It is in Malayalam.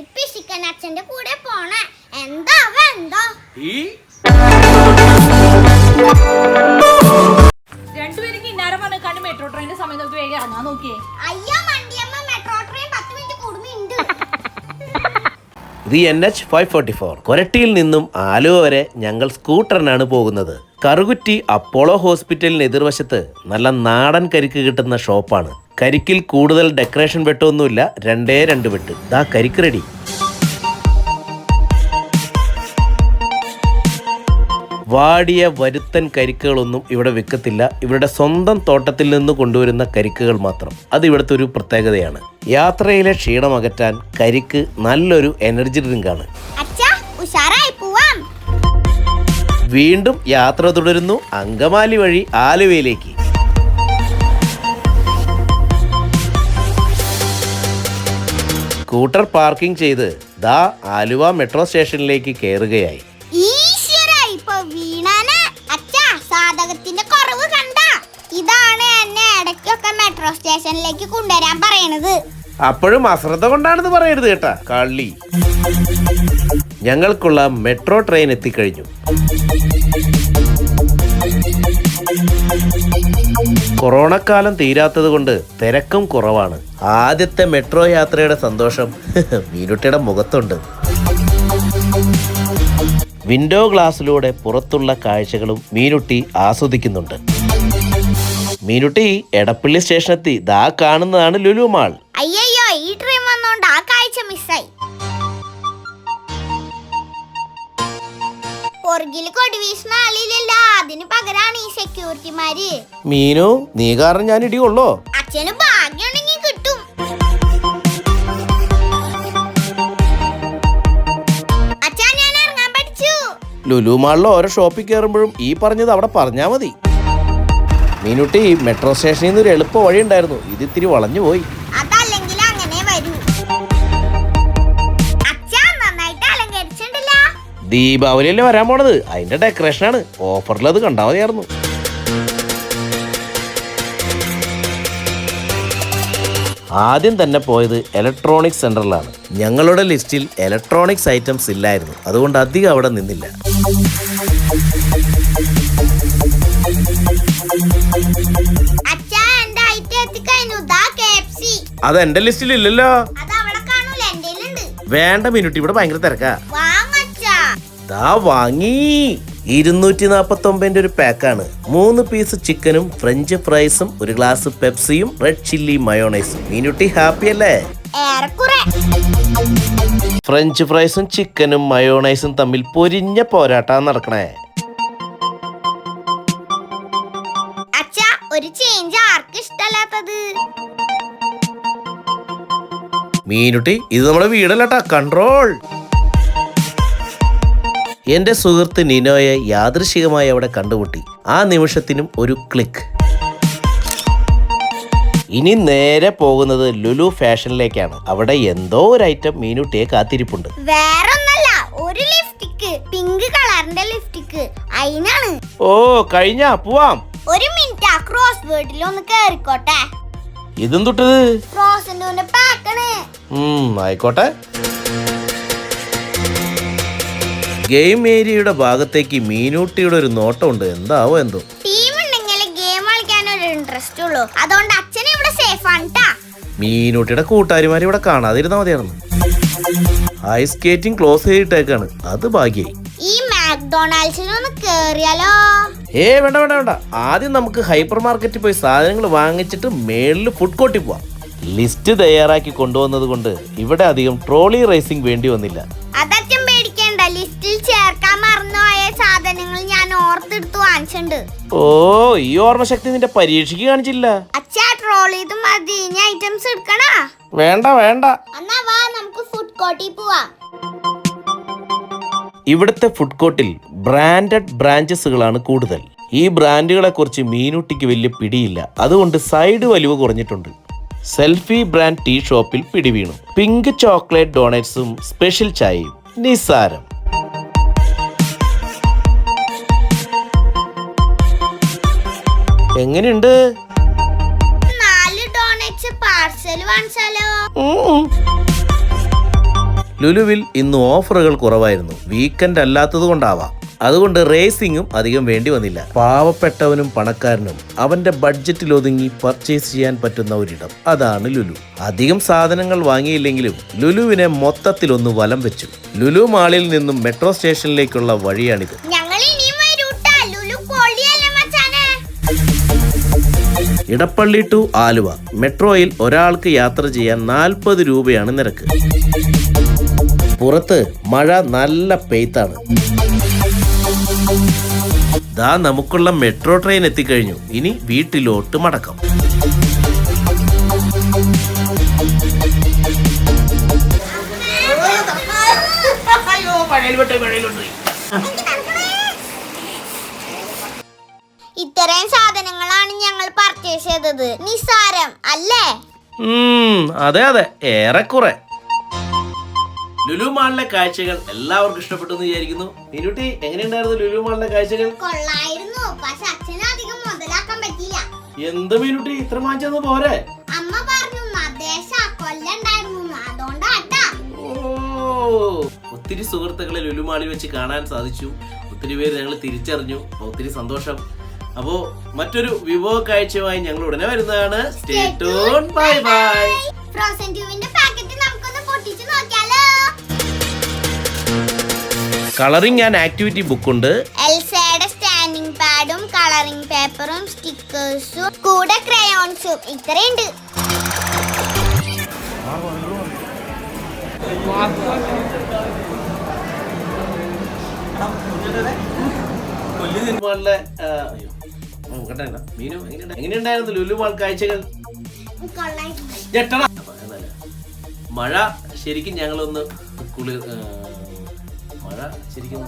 ഈ പിശിക്കൻ അച്ഛന്റെ കൂടെ പോണ. എന്താ അവ എന്തോ? ഈ? രണ്ടുപേരും കിന്നാരം പറഞ്ഞ കണ്ട് മെട്രോ ട്രെയിനിന്റെ സമയം വേഗം ഇറങ്ങാൻ നോക്കിയേ. അയ്യോ മണ്ടിയമ്മ മെട്രോ ട്രെയിൻ പത്ത് മിനിറ്റ് കൂടുന്നുണ്ട്. ഇത് N H five forty four കൊരട്ടിയിൽ നിന്നും ആലുവ വരെ ഞങ്ങൾ സ്കൂട്ടറിനാണ് പോകുന്നത്. കറുകുറ്റി അപ്പോളോ ഹോസ്പിറ്റലിന് എതിർവശത്ത് നല്ല നാടൻ കരിക്ക് കിട്ടുന്ന ഷോപ്പാണ്. കരിക്കിൽ കൂടുതൽ ഡെക്കറേഷൻ വെട്ടൊന്നുമില്ല. രണ്ടേ രണ്ട് വെട്ട്. ദാ കരിക്ക് റെഡി വാടിയ വരുത്തൻ കരിക്കുകളൊന്നും ഇവിടെ വിൽക്കത്തില്ല ഇവരുടെ സ്വന്തം തോട്ടത്തിൽ നിന്ന് കൊണ്ടുവരുന്ന കരിക്കുകൾ മാത്രം. അത് ഇവിടുത്തെ ഒരു പ്രത്യേകതയാണ്. യാത്രയിലെ ക്ഷീണം അകറ്റാൻ കരിക്ക് നല്ലൊരു എനർജി ഡ്രിങ്കാണ് വീണ്ടും യാത്ര തുടരുന്നു. അങ്കമാലി വഴി ആലുവയിലേക്ക്. സ്കൂട്ടർ പാർക്കിംഗ് ചെയ്ത് ദാ ആലുവ മെട്രോ സ്റ്റേഷനിലേക്ക് കയറുകയായി സാധകത്തിന്റെ കുറവ് കണ്ട. ഇതാണ് എന്നെ ഇടയ്ക്കൊക്കെ മെട്രോ സ്റ്റേഷനിലേക്ക് കൊണ്ടുവരാൻ പറയണത്. അപ്പോഴും അശ്രദ്ധ കൊണ്ടാണെന്ന് പറയരുത് കേട്ടാ കള്ളി. ഞങ്ങൾക്കുള്ള മെട്രോ ട്രെയിൻ എത്തിക്കഴിഞ്ഞു. കൊറോണ കാലം തീരാത്തത് കൊണ്ട് തിരക്കും കുറവാണ്. ആദ്യത്തെ മെട്രോ യാത്രയുടെ സന്തോഷം മീനുട്ടിയുടെ മുഖത്തുണ്ട്. വിൻഡോ ഗ്ലാസ്സിലൂടെ പുറത്തുള്ള കാഴ്ചകളും മീനുട്ടി ആസ്വദിക്കുന്നുണ്ട്. മീനുട്ടി എടപ്പള്ളി സ്റ്റേഷനെത്തി ദാ കാണുന്നതാണ് ലുലു മാൾ. അയ്യോ ഈ ട്രെയിൻ വന്നോണ്ട് ആ കാഴ്ച മിസ്സായി പുറകിൽ കൊടി വീശുന്ന ആളില്ലല്ല. അതിന് പകരാണ് ഈ സെക്യൂരിറ്റിമാര് മീനു നീ കാരണം ഞാൻ ഇടിയുള്ളോ അച്ഛന് ഭാഗ്യമുണ്ടെങ്കിൽ കിട്ടും. അച്ഛാ ഞാൻ ഇറങ്ങാൻ പഠിച്ചു. ലുലു മാളിൽ ഓരോ ഷോപ്പിൽ കയറുമ്പോഴും ഈ പറഞ്ഞത് അവിടെ പറഞ്ഞാ മതി. മീനുട്ടി മെട്രോ സ്റ്റേഷനിൽ നിന്ന് ഒരു എളുപ്പ വഴി ഉണ്ടായിരുന്നു. ഇത് ഇത്തിരി വളഞ്ഞു പോയി. ദീപാവലിയല്ലേ വരാൻ പോണത്? അതിന്റെ ഡെക്കറേഷനാണ് ഓഫറിൽ അത് കണ്ടാ മതിയായിരുന്നു. ആദ്യം തന്നെ പോയത് ഇലക്ട്രോണിക്സ് സെന്ററിലാണ് ഞങ്ങളുടെ ലിസ്റ്റിൽ ഇലക്ട്രോണിക്സ് ഐറ്റംസ് ഇല്ലായിരുന്നു. അതുകൊണ്ട് അധികം അവിടെ നിന്നില്ല. അത് എന്റെ ലിസ്റ്റിൽ ഇല്ലല്ലോ വേണ്ട മിനിറ്റ് ഇവിടെ ഭയങ്കര തിരക്കാ. ദാ വാങ്ങി. ഇരുന്നൂറ്റി നാപ്പത്തി ഒമ്പതിന്റെ ഒരു പാക്കാണ്. മൂന്ന് പീസ് ചിക്കനും ഫ്രഞ്ച് ഫ്രൈസും ഒരു ഗ്ലാസ് പെപ്സിയും റെഡ് ചില്ലി മയോണൈസും മീനുട്ടി ഹാപ്പി അല്ലേ? ഫ്രഞ്ച് ഫ്രൈസും ചിക്കനും മയോണൈസും തമ്മിൽ പൊരിഞ്ഞ പോരാട്ടാ നടക്കണേ. ഒരു ചേഞ്ച് ആർക്ക് മീനുട്ടി ഇത് നമ്മുടെ വീടല്ലട്ടാ കൺട്രോൾ എന്റെ സുഹൃത്ത് നിനോയെ യാദൃശികമായി അവിടെ കണ്ടുമുട്ടി. ആ നിമിഷത്തിനും ഒരു ക്ലിക്ക്. ഇനി നേരെ പോകുന്നത് ലുലു ഫാഷനിലേക്കാണ്. അവിടെ എന്തോ ഒരു ഐറ്റം മീനുട്ടിയെ കാത്തിരിപ്പുണ്ട്. വേറൊന്നല്ല ഒരു ലിപ്സ്റ്റിക് പിങ്ക് കളറിന്റെ ലിപ്സ്റ്റിക് അതിനാണ് ഓ കഴിഞ്ഞ പോവാം. ഒരു മിനിറ്റ് ആ ക്രോസ് വേർഡിൽ ഒന്ന് കേറിക്കോട്ടെ. ഇതും തൊട്ടത്. ക്രോസിന്റെ പാക്കണ്. ആയിക്കോട്ടെ. ഗെയിം ഏരിയയുടെ ഭാഗത്തേക്ക് മീനൂട്ടിയുടെ ഒരു നോട്ടമുണ്ട്. എന്താവോ എന്തോ. അതുകൊണ്ട് ഇവിടെ സേഫ് ആണ് ട്ടാ. മീനൂട്ടിയുടെ കൂട്ടുകാരിമാരെ ഇവിടെ കാണാതിരുന്നാ മതിയായിരുന്നു. ഐസ് സ്കേറ്റിംഗ് ക്ലോസ് ചെയ്തിട്ടേക്കാണ്. അത് ഭാഗ്യായി. ഈ കേറിയാലോ? ഏ വേണ്ട വേണ്ട വേണ്ട. ആദ്യം നമുക്ക് ഹൈപ്പർ മാർക്കറ്റിൽ പോയി സാധനങ്ങൾ വാങ്ങിച്ചിട്ട് മേളിൽ ഫുഡ് കോർട്ടിൽ പോവാം. ലിസ്റ്റ് തയ്യാറാക്കി കൊണ്ടുവന്നത് കൊണ്ട് ഇവിടെ അധികം ട്രോളി റേസിംഗ് വേണ്ടി വന്നില്ല. വാങ്ങിച്ചിട്ടുണ്ട് ഓ ഈ ഓർമ്മശക്തി നിന്റെ പരീക്ഷയ്ക്ക് കാണിച്ചില്ല. അച്ഛാ ട്രോൾ ചെയ്ത് മതി. ഐറ്റംസ് എടുക്കണാ? വേണ്ട വേണ്ട. എന്നാ വാ നമുക്ക് ഫുഡ് കോർട്ടിൽ പോവാ. ഇവിടുത്തെ ഫുഡ് കോർട്ടിൽ ബ്രാൻഡഡ് ബ്രാഞ്ചസുകളാണ് കൂടുതൽ. ഈ ബ്രാൻഡുകളെ കുറിച്ച് മീനുട്ടിക്ക് വലിയ പിടിയില്ല. അതുകൊണ്ട് സൈഡ് വലിവ് കുറഞ്ഞിട്ടുണ്ട്. സെൽഫി ബ്രാൻഡ് ടീ ഷോപ്പിൽ പിടി വീണു പിങ്ക് ചോക്ലേറ്റ് ഡോണറ്റ്സും സ്പെഷ്യൽ ചായയും. നിസ്സാരം. എങ്ങനെയുണ്ട്? ലുലുവിൽ ഇന്ന് ഓഫറുകൾ കുറവായിരുന്നു. വീക്കെൻഡ് അല്ലാത്തത് കൊണ്ടാവാം. അതുകൊണ്ട് റേസിംഗും അധികം വേണ്ടി വന്നില്ല. പാവപ്പെട്ടവനും പണക്കാരനും അവന്റെ ബഡ്ജറ്റിൽ ഒതുങ്ങി പർച്ചേസ് ചെയ്യാൻ പറ്റുന്ന ഒരിടം. അതാണ് ലുലു. അധികം സാധനങ്ങൾ വാങ്ങിയില്ലെങ്കിലും ലുലുവിനെ മൊത്തത്തിൽ ഒന്ന് വലം വെച്ചു. ലുലു മാളിൽ നിന്നും മെട്രോ സ്റ്റേഷനിലേക്കുള്ള വഴിയാണിത്. ഇടപ്പള്ളി ടു ആലുവ. മെട്രോയിൽ ഒരാൾക്ക് യാത്ര ചെയ്യാൻ നാൽപ്പത് രൂപയാണ് നിരക്ക്. പുറത്ത് മഴ നല്ല പെയ്ത്താണ്. ദാ നമുക്കുള്ള മെട്രോ ട്രെയിൻ എത്തിക്കഴിഞ്ഞു. ഇനി വീട്ടിലോട്ട് മടക്കം. ഇത്രയും സാധനങ്ങളാണ് ഞങ്ങൾ പർച്ചേസ് ചെയ്തത്. നിസാരം അല്ലേ? അതെ അതെ. ഏറെക്കുറെ. ലുലു മാളിലെ കാഴ്ചകൾ എല്ലാവർക്കും ഇഷ്ടപ്പെട്ടു എന്ന് വിചാരിക്കുന്നു. മിനുട്ടി എങ്ങനെയുണ്ടായിരുന്നു ലുലു മാളിലെ കാഴ്ചകൾ? കൊള്ളായിരുന്നു. പക്ഷെ അച്ഛന് അധികം മുതലാക്കാൻ പറ്റിയില്ല. എന്ത് മിനുട്ടി ഇത്ര വാങ്ങിച്ചെന്ന് പോരെ? അമ്മ പറഞ്ഞു നദേശ കൊല്ലണ്ടായിരുന്നു. അതുകൊണ്ടാട്ടാ ഓ ഒത്തിരി സുഹൃത്തുക്കളെ ലുലുമാളി വെച്ച് കാണാൻ സാധിച്ചു. ഒത്തിരി പേര് ഞങ്ങൾ തിരിച്ചറിഞ്ഞു. ഒത്തിരി സന്തോഷം. അപ്പോ മറ്റൊരു വിഭവ കാഴ്ചയുമായി ഞങ്ങൾ ഉടനെ വരുന്നതാണ്. സ്റ്റേ ട്യൂൺ ബൈ ബൈ ട്യൂബിന്റെ പാക്കറ്റ് നമുക്കൊന്ന് പൊട്ടിച്ച് നോക്കിയാലോ? കളറിംഗ് ആൻഡ് ആക്ടിവിറ്റി ബുക്ക് ഉണ്ട്. എൽസയുടെ സ്റ്റാൻഡിംഗ് പാഡും കളറിംഗ് പേപ്പറും സ്റ്റിക്കേഴ്സും കൂടെ ക്രയോൺസും ഇത്രയുണ്ട്. അയ്യോ. എങ്ങനെയുണ്ടായിരുന്നു കാഴ്ചകൾ? കൊള്ളായിരുന്നു ഞെട്ടണ. അപ്പൊ മഴ ശരിക്കും ഞങ്ങളൊന്ന് കുളിർ ആ, മഴ ശരിക്കും